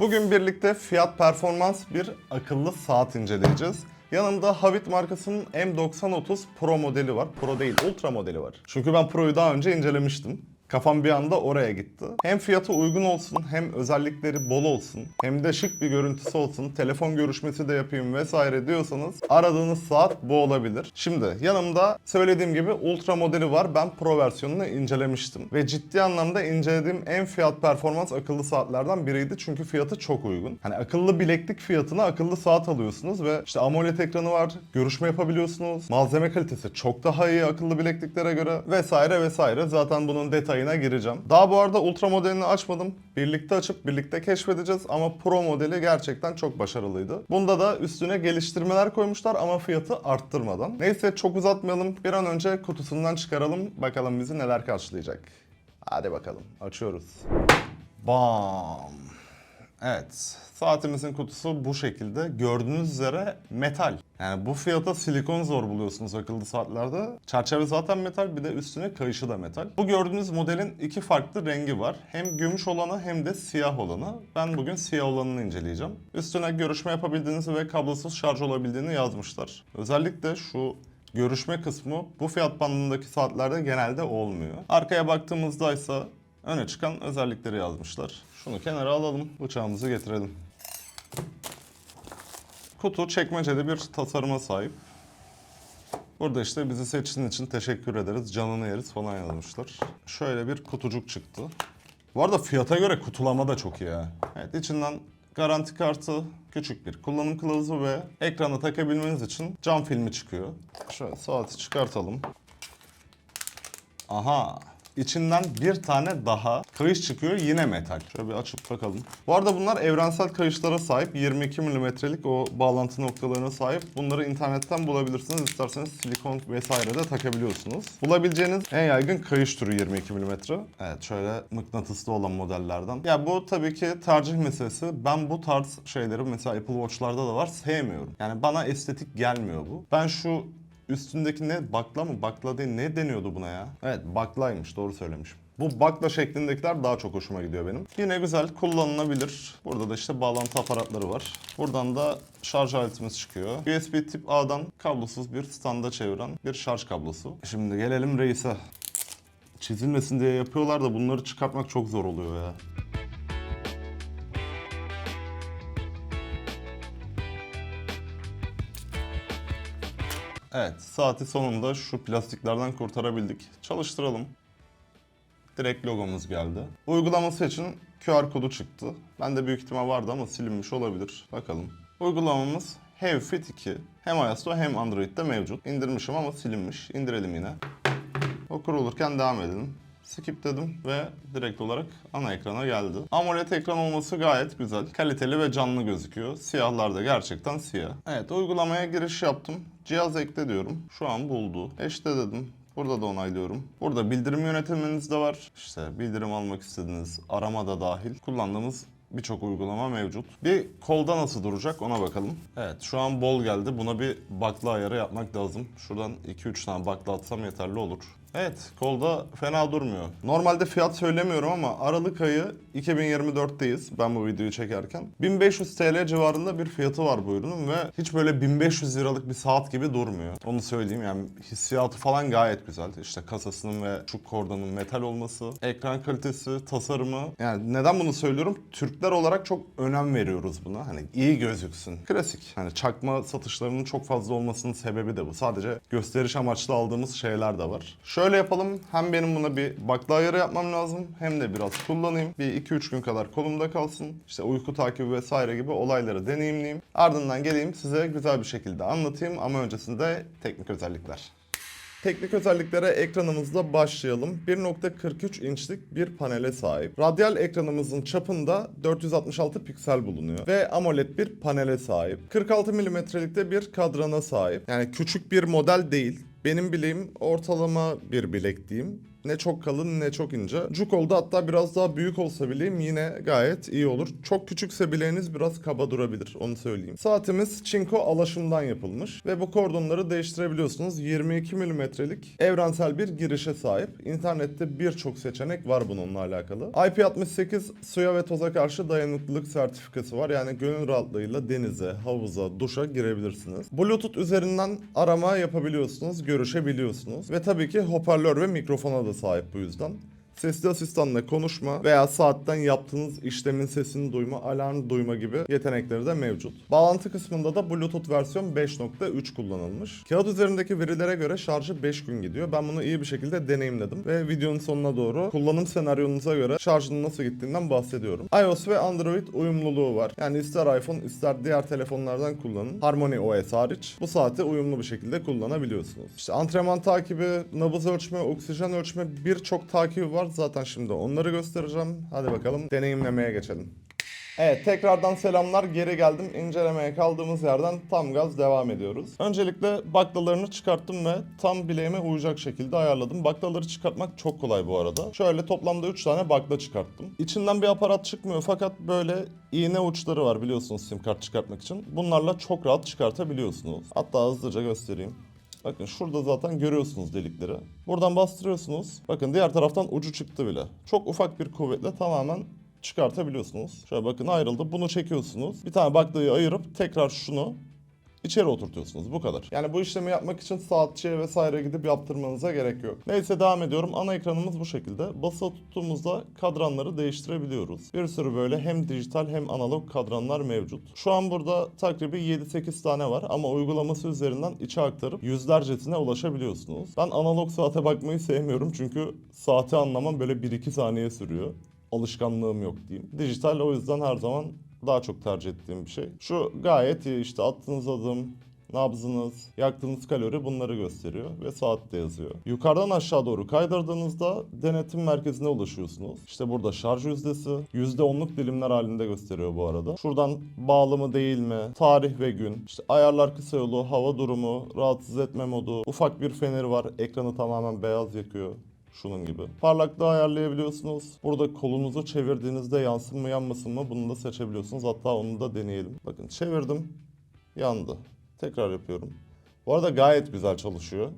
Bugün birlikte fiyat performans bir akıllı saat inceleyeceğiz. Yanımda Havit markasının M9030 Pro modeli var. Pro değil, Ultra modeli var. Çünkü ben Pro'yu daha önce incelemiştim. Kafam bir anda oraya gitti. Hem fiyatı uygun olsun, hem özellikleri bol olsun, hem de şık bir görüntüsü olsun, telefon görüşmesi de yapayım vesaire diyorsanız aradığınız saat bu olabilir. Şimdi yanımda söylediğim gibi Ultra modeli var. Ben Pro versiyonunu incelemiştim. Ve ciddi anlamda incelediğim en fiyat performans akıllı saatlerden biriydi. Çünkü fiyatı çok uygun. Hani akıllı bileklik fiyatına akıllı saat alıyorsunuz ve işte AMOLED ekranı var, görüşme yapabiliyorsunuz. Malzeme kalitesi çok daha iyi akıllı bilekliklere göre vesaire vesaire. Zaten bunun detayına gireceğim. Daha bu arada Ultra modelini açmadım. Birlikte açıp birlikte keşfedeceğiz ama Pro modeli gerçekten çok başarılıydı. Bunda da üstüne geliştirmeler koymuşlar ama fiyatı arttırmadan. Neyse çok uzatmayalım. Bir an önce kutusundan çıkaralım. Bakalım bizi neler karşılayacak. Hadi bakalım. Açıyoruz. Bam. Evet. Saatimizin kutusu bu şekilde. Gördüğünüz üzere metal. Yani bu fiyata silikon zor buluyorsunuz akıllı saatlerde. Çerçeve zaten metal bir de üstüne kayışı da metal. Bu gördüğünüz modelin iki farklı rengi var. Hem gümüş olanı hem de siyah olanı. Ben bugün siyah olanını inceleyeceğim. Üstüne görüşme yapabildiğinizi ve kablosuz şarj olabildiğini yazmışlar. Özellikle şu görüşme kısmı bu fiyat bandındaki saatlerde genelde olmuyor. Arkaya baktığımızda ise öne çıkan özellikleri yazmışlar. Şunu kenara alalım, bıçağımızı getirelim. Kutu çekmeceli bir tasarıma sahip. Burada işte bizi seçtiğin için teşekkür ederiz, canını yeriz falan yazmışlar. Şöyle bir kutucuk çıktı. Bu arada fiyata göre kutulama da çok iyi ha. Evet içinden garanti kartı, küçük bir kullanım kılavuzu ve ekrana takabilmeniz için cam filmi çıkıyor. Şöyle saati çıkartalım. Aha. İçinden bir tane daha kayış çıkıyor yine metal. Şöyle bir açıp bakalım. Bu arada bunlar evrensel kayışlara sahip. 22 milimetrelik o bağlantı noktalarına sahip. Bunları internetten bulabilirsiniz. İsterseniz silikon vesaire de takabiliyorsunuz. Bulabileceğiniz en yaygın kayış türü 22 milimetre. Evet şöyle mıknatıslı olan modellerden. Ya bu tabii ki tercih meselesi. Ben bu tarz şeyleri mesela Apple Watch'larda da var sevmiyorum. Yani bana estetik gelmiyor bu. Ben şu Üstündeki ne? Bakla mı? Bakla değil. Ne deniyordu buna ya? Evet baklaymış. Doğru söylemişim. Bu bakla şeklindekiler daha çok hoşuma gidiyor benim. Yine güzel kullanılabilir. Burada da işte bağlantı aparatları var. Buradan da şarj aletimiz çıkıyor. USB tip A'dan kablosuz bir standa çeviren bir şarj kablosu. Şimdi gelelim reise. Çizilmesin diye yapıyorlar da bunları çıkartmak çok zor oluyor ya. Evet, saati sonunda şu plastiklerden kurtarabildik. Çalıştıralım. Direkt logomuz geldi. Uygulaması için QR kodu çıktı. Bende büyük ihtimal vardı ama silinmiş olabilir. Bakalım. Uygulamamız HeavyFit 2. Hem iOS'ta hem Android'de mevcut. İndirmişim ama silinmiş. İndirelim yine. O kurulurken devam edelim. Skip dedim ve direkt olarak ana ekrana geldi. AMOLED ekran olması gayet güzel. Kaliteli ve canlı gözüküyor. Siyahlar da gerçekten siyah. Evet uygulamaya giriş yaptım. Cihaz ekle diyorum. Şu an buldu. Eşte dedim. Burada da onaylıyorum. Burada bildirim yönetiminiz de var. İşte bildirim almak istediğiniz arama da dahil. Kullandığımız birçok uygulama mevcut. Bir kolda nasıl duracak ona bakalım. Evet şu an bol geldi. Buna bir bakla ayarı yapmak lazım. Şuradan 2-3 tane bakla atsam yeterli olur. Evet kolda fena durmuyor. Normalde fiyat söylemiyorum ama Aralık ayı 2024'teyiz ben bu videoyu çekerken. 1500 TL civarında bir fiyatı var bu ürünün ve hiç böyle 1500 liralık bir saat gibi durmuyor. Onu söyleyeyim yani hissiyatı falan gayet güzel. İşte kasasının ve şu kordanın metal olması, ekran kalitesi, tasarımı. Yani neden bunu söylüyorum? Türkler olarak çok önem veriyoruz buna. Hani iyi gözüksün. Klasik. Hani çakma satışlarının çok fazla olmasının sebebi de bu. Sadece gösteriş amaçlı aldığımız şeyler de var. Şöyle yapalım. Hem benim buna bir bakla ayarı yapmam lazım hem de biraz kullanayım. Bir 2-3 gün kadar kolumda kalsın. İşte uyku takibi vesaire gibi olayları deneyimleyeyim. Ardından geleyim size güzel bir şekilde anlatayım ama öncesinde teknik özellikler. Teknik özelliklere ekranımızda başlayalım. 1.43 inçlik bir panele sahip. Radyal ekranımızın çapında 466 piksel bulunuyor ve AMOLED bir panele sahip. 46 milimetrelikte bir kadrana sahip. Yani küçük bir model değil. Benim bileğim ortalama bir bilek diyeyim. Ne çok kalın ne çok ince. Cukolda hatta biraz daha büyük olsa bileyim yine gayet iyi olur. Çok küçükse bileğiniz biraz kaba durabilir onu söyleyeyim. Saatimiz çinko alaşımdan yapılmış ve bu kordonları değiştirebiliyorsunuz. 22 milimetrelik evrensel bir girişe sahip. İnternette birçok seçenek var bununla alakalı. IP68 suya ve toza karşı dayanıklılık sertifikası var. Yani gönül rahatlığıyla denize, havuza, duşa girebilirsiniz. Bluetooth üzerinden arama yapabiliyorsunuz, görüşebiliyorsunuz. Ve tabii ki hoparlör ve mikrofona da sahip bu yüzden. Sesli asistanla konuşma veya saatten yaptığınız işlemin sesini duyma, alarm duyma gibi yetenekleri de mevcut. Bağlantı kısmında da Bluetooth versiyon 5.3 kullanılmış. Kağıt üzerindeki verilere göre şarjı 5 gün gidiyor. Ben bunu iyi bir şekilde deneyimledim ve videonun sonuna doğru kullanım senaryonuza göre şarjının nasıl gittiğinden bahsediyorum. iOS ve Android uyumluluğu var. Yani ister iPhone ister diğer telefonlardan kullanın. Harmony OS hariç bu saati uyumlu bir şekilde kullanabiliyorsunuz. İşte antrenman takibi, nabız ölçme, oksijen ölçme birçok takibi var. Zaten şimdi onları göstereceğim. Hadi bakalım deneyimlemeye geçelim. Evet tekrardan selamlar geri geldim incelemeye kaldığımız yerden tam gaz devam ediyoruz. Öncelikle baklalarını çıkarttım ve tam bileğime uyacak şekilde ayarladım. Baklaları çıkartmak çok kolay bu arada. Şöyle toplamda 3 tane bakla çıkarttım. İçinden bir aparat çıkmıyor fakat böyle iğne uçları var biliyorsunuz sim kart çıkartmak için. Bunlarla çok rahat çıkartabiliyorsunuz. Hatta hızlıca göstereyim. Bakın şurada zaten görüyorsunuz delikleri. Buradan bastırıyorsunuz. Bakın diğer taraftan ucu çıktı bile. Çok ufak bir kuvvetle tamamen çıkartabiliyorsunuz. Şöyle bakın ayrıldı. Bunu çekiyorsunuz. Bir tane baklayı ayırıp tekrar şunu içeri oturtuyorsunuz. Bu kadar. Yani bu işlemi yapmak için saatçiye vesaire gidip yaptırmanıza gerek yok. Neyse devam ediyorum. Ana ekranımız bu şekilde. Basılı tuttuğumuzda kadranları değiştirebiliyoruz. Bir sürü böyle hem dijital hem analog kadranlar mevcut. Şu an burada takribi 7-8 tane var ama uygulaması üzerinden içe aktarıp yüzlercesine ulaşabiliyorsunuz. Ben analog saate bakmayı sevmiyorum çünkü saati anlamam böyle 1-2 saniye sürüyor alışkanlığım yok diyeyim. Dijital o yüzden her zaman daha çok tercih ettiğim bir şey. Şu gayet iyi işte attığınız adım, nabzınız, yaktığınız kalori bunları gösteriyor ve saatte yazıyor. Yukarıdan aşağı doğru kaydırdığınızda denetim merkezine ulaşıyorsunuz. İşte burada şarj yüzdesi, %10'luk dilimler halinde gösteriyor bu arada. Şuradan bağlı mı değil mi, tarih ve gün, işte ayarlar kısa yolu, hava durumu, rahatsız etme modu, ufak bir feneri var, ekranı tamamen beyaz yakıyor. Şunun gibi. Parlaklığı ayarlayabiliyorsunuz. Burada kolunuzu çevirdiğinizde yansın mı yanmasın mı bunu da seçebiliyorsunuz. Hatta onu da deneyelim. Bakın çevirdim. Yandı. Tekrar yapıyorum. Bu arada gayet güzel çalışıyor.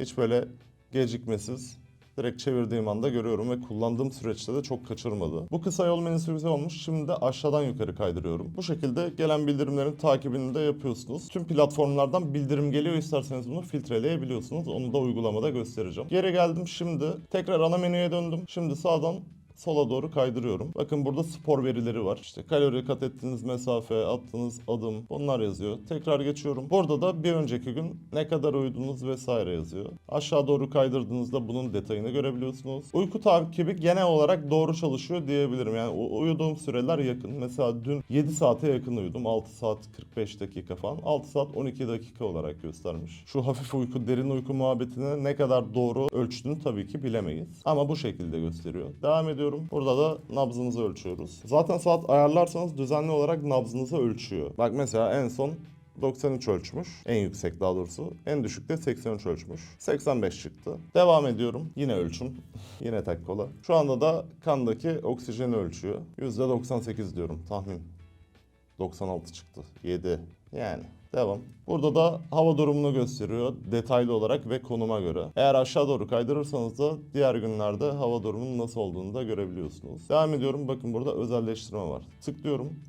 Hiç böyle gecikmesiz. Direkt çevirdiğim anda görüyorum ve kullandığım süreçte de çok kaçırmadı. Bu kısa yol menüsü güzel olmuş. Şimdi de aşağıdan yukarı kaydırıyorum. Bu şekilde gelen bildirimlerin takibini de yapıyorsunuz. Tüm platformlardan bildirim geliyor isterseniz bunu filtreleyebiliyorsunuz. Onu da uygulamada göstereceğim. Geri geldim şimdi. Tekrar ana menüye döndüm. Şimdi sağdan sola doğru kaydırıyorum. Bakın burada spor verileri var. İşte kalori kat ettiğiniz mesafe, attığınız adım bunlar yazıyor. Tekrar geçiyorum. Burada da bir önceki gün ne kadar uyudunuz vesaire yazıyor. Aşağı doğru kaydırdığınızda bunun detayını görebiliyorsunuz. Uyku takibi genel olarak doğru çalışıyor diyebilirim. Yani uyuduğum süreler yakın. Mesela dün 7 saate yakın uyudum. 6 saat 45 dakika falan. 6 saat 12 dakika olarak göstermiş. Şu hafif uyku, derin uyku muhabbetine ne kadar doğru ölçtüğünü tabii ki bilemeyiz. Ama bu şekilde gösteriyor. Devam ediyorum. Burada da nabzınızı ölçüyoruz. Zaten saat ayarlarsanız düzenli olarak nabzınızı ölçüyor. Bak mesela en son 93 ölçmüş. En yüksek daha doğrusu. En düşük de 83 ölçmüş. 85 çıktı. Devam ediyorum. Yine ölçüm. Yine tek kola. Şu anda da kandaki oksijeni ölçüyor. %98 diyorum tahmin. 96 çıktı. 7. Yani devam. Burada da hava durumunu gösteriyor detaylı olarak ve konuma göre. Eğer aşağı doğru kaydırırsanız da diğer günlerde hava durumunun nasıl olduğunu da görebiliyorsunuz. Devam ediyorum. Bakın burada özelleştirme var. Tıklıyorum.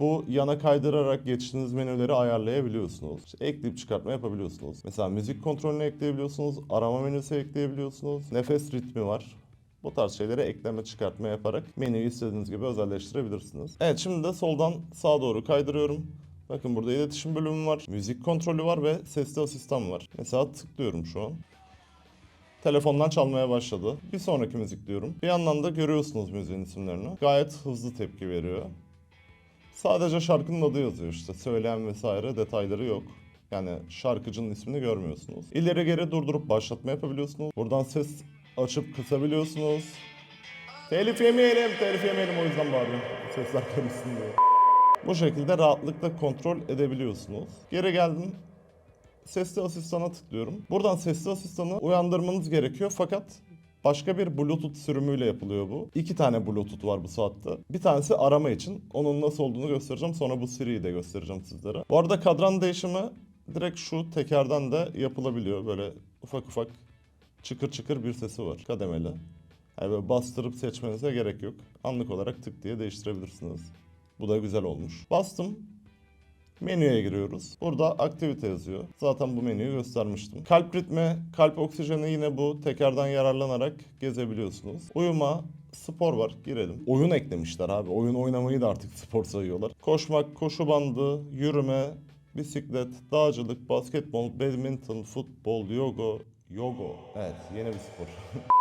Bu yana kaydırarak geçtiğiniz menüleri ayarlayabiliyorsunuz. İşte ekleyip çıkartma yapabiliyorsunuz. Mesela müzik kontrolünü ekleyebiliyorsunuz. Arama menüsü ekleyebiliyorsunuz. Nefes ritmi var. Bu tarz şeylere ekleme çıkartma yaparak menüyü istediğiniz gibi özelleştirebilirsiniz. Evet şimdi de soldan sağa doğru kaydırıyorum. Bakın burada iletişim bölümü var, müzik kontrolü var ve sesli asistan var. Mesela tıklıyorum şu an. Telefondan çalmaya başladı. Bir sonraki müzik diyorum. Bir yandan da görüyorsunuz müziğin isimlerini. Gayet hızlı tepki veriyor. Sadece şarkının adı yazıyor işte. Söyleyen vesaire detayları yok. Yani şarkıcının ismini görmüyorsunuz. İleri geri durdurup başlatma yapabiliyorsunuz. Buradan ses açıp kısabiliyorsunuz. Telif yemeyelim, telif yemeyelim o yüzden bağırıyorum. Sesler karışsın diye. Bu şekilde rahatlıkla kontrol edebiliyorsunuz. Geri geldim. Sesli asistana tıklıyorum. Buradan sesli asistanı uyandırmanız gerekiyor fakat Başka bir Bluetooth sürümüyle yapılıyor bu. İki tane Bluetooth var bu saatte. Bir tanesi arama için. Onun nasıl olduğunu göstereceğim. Sonra bu Siri'yi de göstereceğim sizlere. Bu arada kadran değişimi direkt şu tekerden de yapılabiliyor. Böyle ufak ufak çıkır çıkır bir sesi var. Kademeli. Yani böyle bastırıp seçmenize gerek yok. Anlık olarak tık diye değiştirebilirsiniz. Bu da güzel olmuş. Bastım. Menüye giriyoruz. Burada aktivite yazıyor. Zaten bu menüyü göstermiştim. Kalp ritmi, kalp oksijeni yine bu tekerden yararlanarak gezebiliyorsunuz. Uyuma, spor var. Girelim. Oyun eklemişler abi. Oyun oynamayı da artık spor sayıyorlar. Koşmak, koşu bandı, yürüme, bisiklet, dağcılık, basketbol, badminton, futbol, yoga, yoga. Evet, yeni bir spor.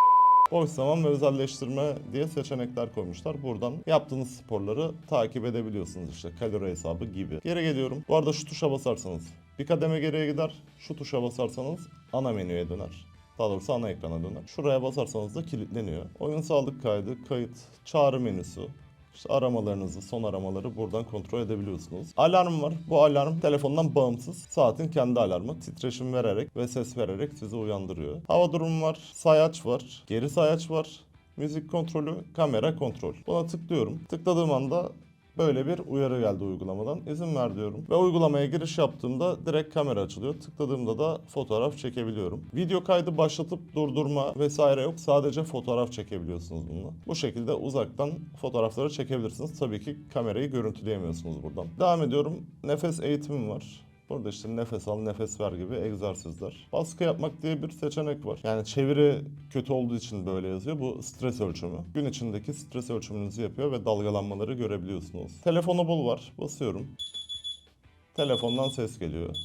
Boş zaman ve özelleştirme diye seçenekler koymuşlar. Buradan yaptığınız sporları takip edebiliyorsunuz işte kalori hesabı gibi. Geri geliyorum. Bu arada şu tuşa basarsanız bir kademe geriye gider. Şu tuşa basarsanız ana menüye döner. Daha doğrusu ana ekrana döner. Şuraya basarsanız da kilitleniyor. Oyun sağlık kaydı, kayıt, çağrı menüsü, işte aramalarınızı, son aramaları buradan kontrol edebiliyorsunuz. Alarm var. Bu alarm telefondan bağımsız. Saatin kendi alarmı. Titreşim vererek ve ses vererek sizi uyandırıyor. Hava durumu var. Sayaç var. Geri sayaç var. Müzik kontrolü, kamera kontrol. Buna tıklıyorum. Tıkladığım anda Böyle bir uyarı geldi uygulamadan. İzin ver diyorum. Ve uygulamaya giriş yaptığımda direkt kamera açılıyor. Tıkladığımda da fotoğraf çekebiliyorum. Video kaydı başlatıp durdurma vesaire yok. Sadece fotoğraf çekebiliyorsunuz bununla. Bu şekilde uzaktan fotoğrafları çekebilirsiniz. Tabii ki kamerayı görüntüleyemiyorsunuz buradan. Devam ediyorum. Nefes eğitimim var. Burada işte nefes al, nefes ver gibi egzersizler. Baskı yapmak diye bir seçenek var. Yani çeviri kötü olduğu için böyle yazıyor. Bu stres ölçümü. Gün içindeki stres ölçümünüzü yapıyor ve dalgalanmaları görebiliyorsunuz. Telefonu bul var. Basıyorum. Telefondan ses geliyor.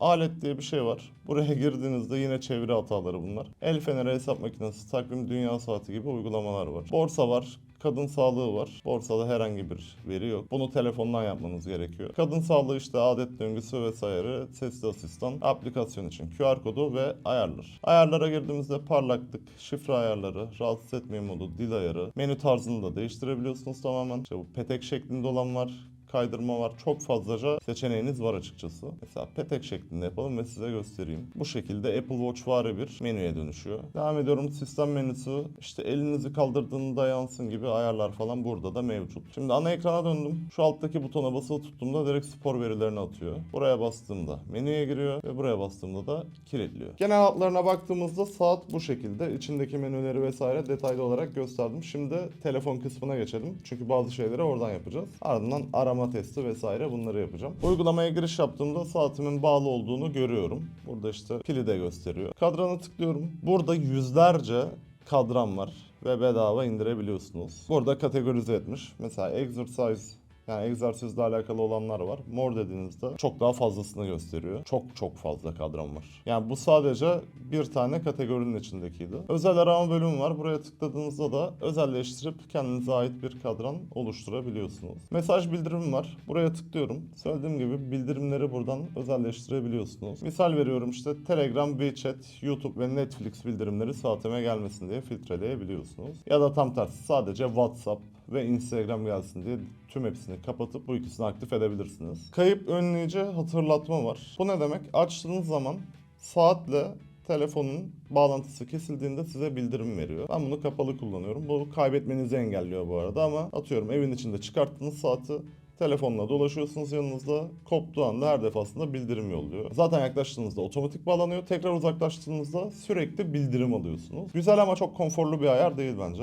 Alet diye bir şey var. Buraya girdiğinizde yine çeviri hataları bunlar. El feneri, hesap makinesi, takvim, dünya saati gibi uygulamalar var. Borsa var. Kadın sağlığı var. Borsada herhangi bir veri yok. Bunu telefondan yapmanız gerekiyor. Kadın sağlığı işte adet döngüsü vesaire, sesli asistan, aplikasyon için QR kodu ve ayarlar. Ayarlara girdiğimizde parlaklık, şifre ayarları, rahatsız etmeye modu, dil ayarı, menü tarzını da değiştirebiliyorsunuz tamamen. İşte bu petek şeklinde olan var kaydırma var. Çok fazlaca seçeneğiniz var açıkçası. Mesela petek şeklinde yapalım ve size göstereyim. Bu şekilde Apple Watch vari bir menüye dönüşüyor. Devam ediyorum. Sistem menüsü. İşte elinizi kaldırdığında yansın gibi ayarlar falan burada da mevcut. Şimdi ana ekrana döndüm. Şu alttaki butona basılı tuttuğumda direkt spor verilerini atıyor. Buraya bastığımda menüye giriyor ve buraya bastığımda da kilitliyor. Genel hatlarına baktığımızda saat bu şekilde. İçindeki menüleri vesaire detaylı olarak gösterdim. Şimdi telefon kısmına geçelim. Çünkü bazı şeyleri oradan yapacağız. Ardından arama testi vesaire bunları yapacağım. Uygulamaya giriş yaptığımda saatimin bağlı olduğunu görüyorum. Burada işte pili de gösteriyor. Kadrana tıklıyorum. Burada yüzlerce kadran var ve bedava indirebiliyorsunuz. Burada kategorize etmiş. Mesela exercise yani egzersizle alakalı olanlar var. Mor dediğinizde çok daha fazlasını gösteriyor. Çok çok fazla kadran var. Yani bu sadece bir tane kategorinin içindekiydi. Özel arama bölümü var. Buraya tıkladığınızda da özelleştirip kendinize ait bir kadran oluşturabiliyorsunuz. Mesaj bildirimi var. Buraya tıklıyorum. Söylediğim gibi bildirimleri buradan özelleştirebiliyorsunuz. Misal veriyorum işte Telegram, WeChat, YouTube ve Netflix bildirimleri saatime gelmesin diye filtreleyebiliyorsunuz. Ya da tam tersi sadece WhatsApp ve Instagram gelsin diye tüm hepsini kapatıp bu ikisini aktif edebilirsiniz. Kayıp önleyici hatırlatma var. Bu ne demek? Açtığınız zaman saatle telefonun bağlantısı kesildiğinde size bildirim veriyor. Ben bunu kapalı kullanıyorum. Bu kaybetmenizi engelliyor bu arada ama atıyorum evin içinde çıkarttığınız saati Telefonla dolaşıyorsunuz yanınızda. Koptuğu anda her defasında bildirim yolluyor. Zaten yaklaştığınızda otomatik bağlanıyor. Tekrar uzaklaştığınızda sürekli bildirim alıyorsunuz. Güzel ama çok konforlu bir ayar değil bence.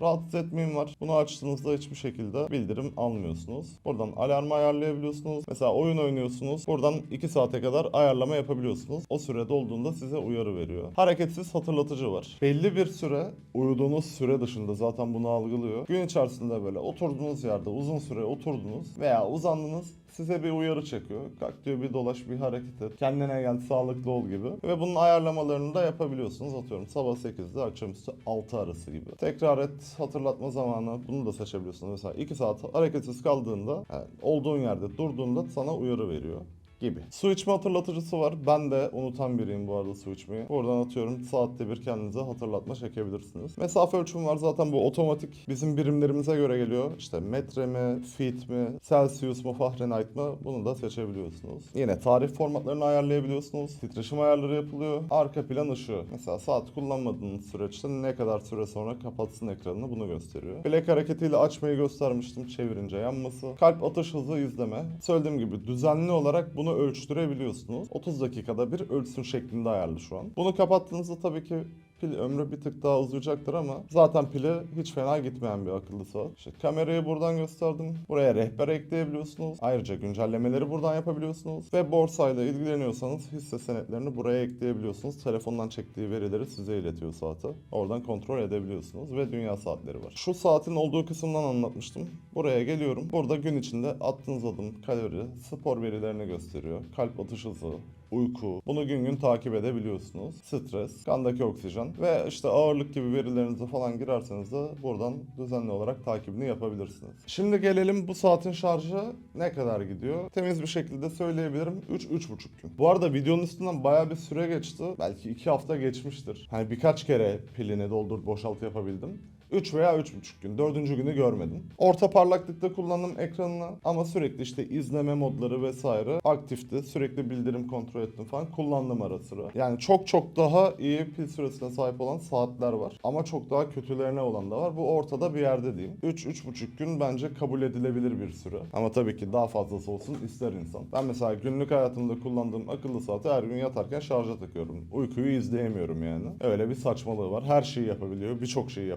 Rahatsız etmeyeyim var. Bunu açtığınızda hiçbir şekilde bildirim almıyorsunuz. Buradan alarmı ayarlayabiliyorsunuz. Mesela oyun oynuyorsunuz. Buradan 2 saate kadar ayarlama yapabiliyorsunuz. O süre dolduğunda size uyarı veriyor. Hareketsiz hatırlatıcı var. Belli bir süre uyuduğunuz süre dışında zaten bunu algılıyor. Gün içerisinde böyle oturduğunuz yerde uzun süre oturdunuz veya uzandınız size bir uyarı çekiyor. Kalk diyor bir dolaş bir hareket et. Kendine gel sağlıklı ol gibi. Ve bunun ayarlamalarını da yapabiliyorsunuz. Atıyorum sabah 8'de akşamüstü 6 arası gibi. Tekrar et hatırlatma zamanı bunu da seçebiliyorsunuz. Mesela 2 saat hareketsiz kaldığında yani olduğun yerde durduğunda sana uyarı veriyor. Gibi. Su içme hatırlatıcısı var. Ben de unutan biriyim bu arada su içmeyi. Buradan atıyorum saatte bir kendinize hatırlatma çekebilirsiniz. Mesafe ölçümü var zaten bu otomatik bizim birimlerimize göre geliyor. İşte metre mi, feet mi, Celsius mu, Fahrenheit mi bunu da seçebiliyorsunuz. Yine tarih formatlarını ayarlayabiliyorsunuz. Titreşim ayarları yapılıyor. Arka plan ışığı. Mesela saat kullanmadığınız süreçte ne kadar süre sonra kapatsın ekranını bunu gösteriyor. Bilek hareketiyle açmayı göstermiştim. Çevirince yanması. Kalp atış hızı izleme. Söylediğim gibi düzenli olarak bunu ölçtürebiliyorsunuz. 30 dakikada bir ölçsün şeklinde ayarlı şu an. Bunu kapattığınızda tabii ki pil ömrü bir tık daha uzayacaktır ama zaten pili hiç fena gitmeyen bir akıllı saat. İşte kamerayı buradan gösterdim. Buraya rehber ekleyebiliyorsunuz. Ayrıca güncellemeleri buradan yapabiliyorsunuz. Ve borsayla ilgileniyorsanız hisse senetlerini buraya ekleyebiliyorsunuz. Telefondan çektiği verileri size iletiyor saati. Oradan kontrol edebiliyorsunuz ve dünya saatleri var. Şu saatin olduğu kısımdan anlatmıştım. Buraya geliyorum. Burada gün içinde attığınız adım, kalori, spor verilerini gösteriyor. Kalp atış hızı, uyku. Bunu gün gün takip edebiliyorsunuz. Stres, kandaki oksijen ve işte ağırlık gibi verilerinizi falan girerseniz de buradan düzenli olarak takibini yapabilirsiniz. Şimdi gelelim bu saatin şarjı ne kadar gidiyor? Temiz bir şekilde söyleyebilirim. 3-3,5 gün. Bu arada videonun üstünden bayağı bir süre geçti. Belki 2 hafta geçmiştir. Hani birkaç kere pilini doldur boşalt yapabildim. 3 veya 3,5 gün. Dördüncü günü görmedim. Orta parlaklıkta kullandım ekranını ama sürekli işte izleme modları vesaire aktifti. Sürekli bildirim kontrol ettim falan. Kullandım ara sıra. Yani çok çok daha iyi pil süresine sahip olan saatler var. Ama çok daha kötülerine olan da var. Bu ortada bir yerde diyeyim. 3-3,5 gün bence kabul edilebilir bir süre. Ama tabii ki daha fazlası olsun ister insan. Ben mesela günlük hayatımda kullandığım akıllı saati her gün yatarken şarja takıyorum. Uykuyu izleyemiyorum yani. Öyle bir saçmalığı var. Her şeyi yapabiliyor. Birçok şeyi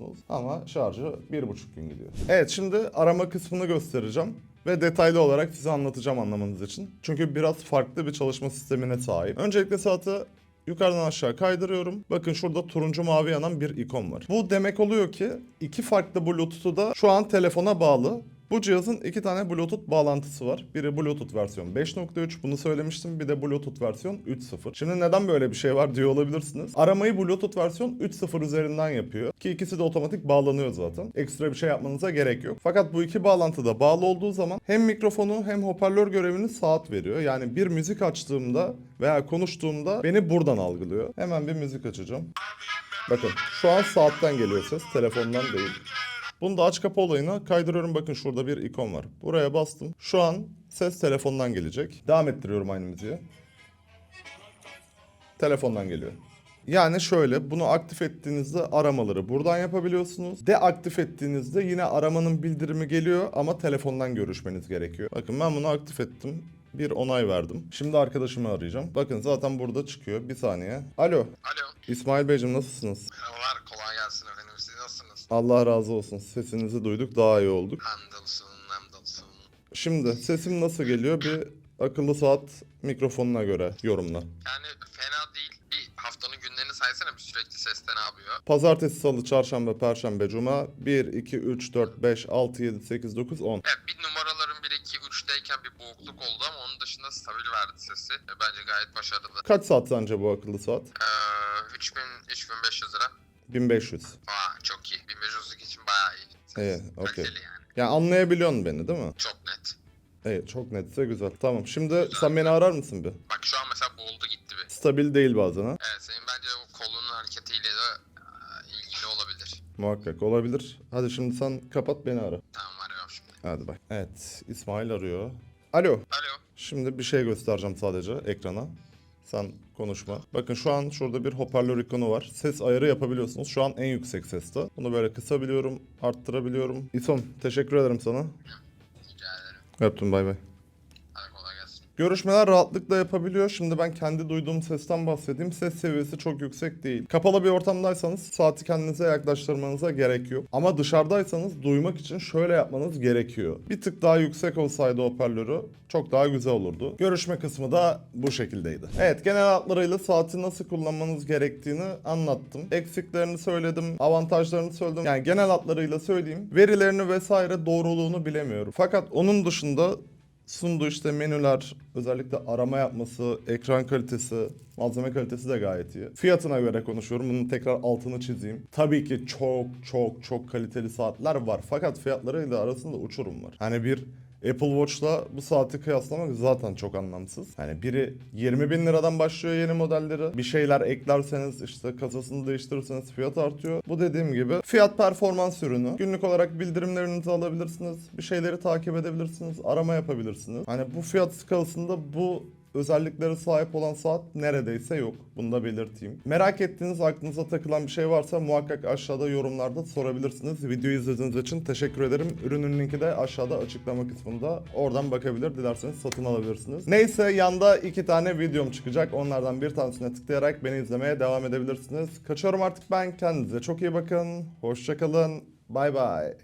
yapabiliyorsunuz. Ama şarjı bir buçuk gün gidiyor. Evet şimdi arama kısmını göstereceğim. Ve detaylı olarak size anlatacağım anlamanız için. Çünkü biraz farklı bir çalışma sistemine sahip. Öncelikle saati yukarıdan aşağı kaydırıyorum. Bakın şurada turuncu mavi yanan bir ikon var. Bu demek oluyor ki iki farklı Bluetooth'u da şu an telefona bağlı. Bu cihazın iki tane Bluetooth bağlantısı var. Biri Bluetooth versiyon 5.3 bunu söylemiştim. Bir de Bluetooth versiyon 3.0. Şimdi neden böyle bir şey var diyor olabilirsiniz. Aramayı Bluetooth versiyon 3.0 üzerinden yapıyor. Ki ikisi de otomatik bağlanıyor zaten. Ekstra bir şey yapmanıza gerek yok. Fakat bu iki bağlantı da bağlı olduğu zaman hem mikrofonu hem hoparlör görevini saat veriyor. Yani bir müzik açtığımda veya konuştuğumda beni buradan algılıyor. Hemen bir müzik açacağım. Bakın şu an saatten geliyor ses. Telefondan değil. Bunu da aç kapa olayına kaydırıyorum. Bakın şurada bir ikon var. Buraya bastım. Şu an ses telefondan gelecek. Devam ettiriyorum aynı müziği. Telefondan geliyor. Yani şöyle bunu aktif ettiğinizde aramaları buradan yapabiliyorsunuz. Deaktif ettiğinizde yine aramanın bildirimi geliyor ama telefondan görüşmeniz gerekiyor. Bakın ben bunu aktif ettim. Bir onay verdim. Şimdi arkadaşımı arayacağım. Bakın zaten burada çıkıyor. Bir saniye. Alo. Alo. İsmail Beyciğim nasılsınız? Merhabalar. Kolay gelsin? Allah razı olsun. Sesinizi duyduk. Daha iyi olduk. Hamdolsun, hamdolsun. Şimdi sesim nasıl geliyor? Bir akıllı saat mikrofonuna göre yorumla. Yani fena değil. Bir haftanın günlerini saysana bir sürekli seste ne yapıyor? Pazartesi, salı, çarşamba, perşembe, cuma 1, 2, 3, 4, 5, 6, 7, 8, 9, 10. Evet bir numaraların 1, 2, 3'teyken bir boğukluk oldu ama onun dışında stabil verdi sesi. E, Bence gayet başarılı. Kaç saat sence bu akıllı saat? Ee, 3000, 3500 lira. 1500. Aa Ses İyi, okey. kaliteli yani. Yani anlayabiliyorsun beni değil mi? Çok net. Evet çok netse güzel. Tamam şimdi sen beni arar mısın bir? Bak şu an mesela boğuldu gitti bir. Stabil değil bazen ha. Evet senin bence o kolunun hareketiyle de e, ilgili olabilir. Muhakkak olabilir. Hadi şimdi sen kapat beni ara. Tamam arıyorum şimdi. Hadi bak. Evet İsmail arıyor. Alo. Alo. Şimdi bir şey göstereceğim sadece ekrana. Sen konuşma. Bakın şu an şurada bir hoparlör ikonu var. Ses ayarı yapabiliyorsunuz. Şu an en yüksek seste. Bunu böyle kısabiliyorum, arttırabiliyorum. İsom teşekkür ederim sana. Rica ederim. Öptüm bay bay. Görüşmeler rahatlıkla yapabiliyor. Şimdi ben kendi duyduğum sesten bahsedeyim. Ses seviyesi çok yüksek değil. Kapalı bir ortamdaysanız saati kendinize yaklaştırmanıza gerek yok. Ama dışarıdaysanız duymak için şöyle yapmanız gerekiyor. Bir tık daha yüksek olsaydı hoparlörü çok daha güzel olurdu. Görüşme kısmı da bu şekildeydi. Evet genel hatlarıyla saati nasıl kullanmanız gerektiğini anlattım. Eksiklerini söyledim, avantajlarını söyledim. Yani genel hatlarıyla söyleyeyim. Verilerini vesaire doğruluğunu bilemiyorum. Fakat onun dışında sunduğu işte menüler, özellikle arama yapması, ekran kalitesi Malzeme kalitesi de gayet iyi. Fiyatına göre konuşuyorum. Bunun tekrar altını çizeyim. Tabii ki çok çok çok kaliteli saatler var. Fakat fiyatlarıyla arasında uçurum var. Hani bir Apple Watch'la bu saati kıyaslamak zaten çok anlamsız. Hani biri 20 bin liradan başlıyor yeni modelleri. Bir şeyler eklerseniz işte kasasını değiştirirseniz fiyat artıyor. Bu dediğim gibi fiyat performans ürünü. Günlük olarak bildirimlerinizi alabilirsiniz. Bir şeyleri takip edebilirsiniz. Arama yapabilirsiniz. Hani bu fiyat skalasında bu özelliklere sahip olan saat neredeyse yok. Bunu da belirteyim. Merak ettiğiniz, aklınıza takılan bir şey varsa muhakkak aşağıda yorumlarda sorabilirsiniz. Videoyu izlediğiniz için teşekkür ederim. Ürünün linki de aşağıda açıklama kısmında. Oradan bakabilir, dilerseniz satın alabilirsiniz. Neyse yanda iki tane videom çıkacak. Onlardan bir tanesine tıklayarak beni izlemeye devam edebilirsiniz. Kaçıyorum artık ben. Kendinize çok iyi bakın. Hoşçakalın. Bay bay.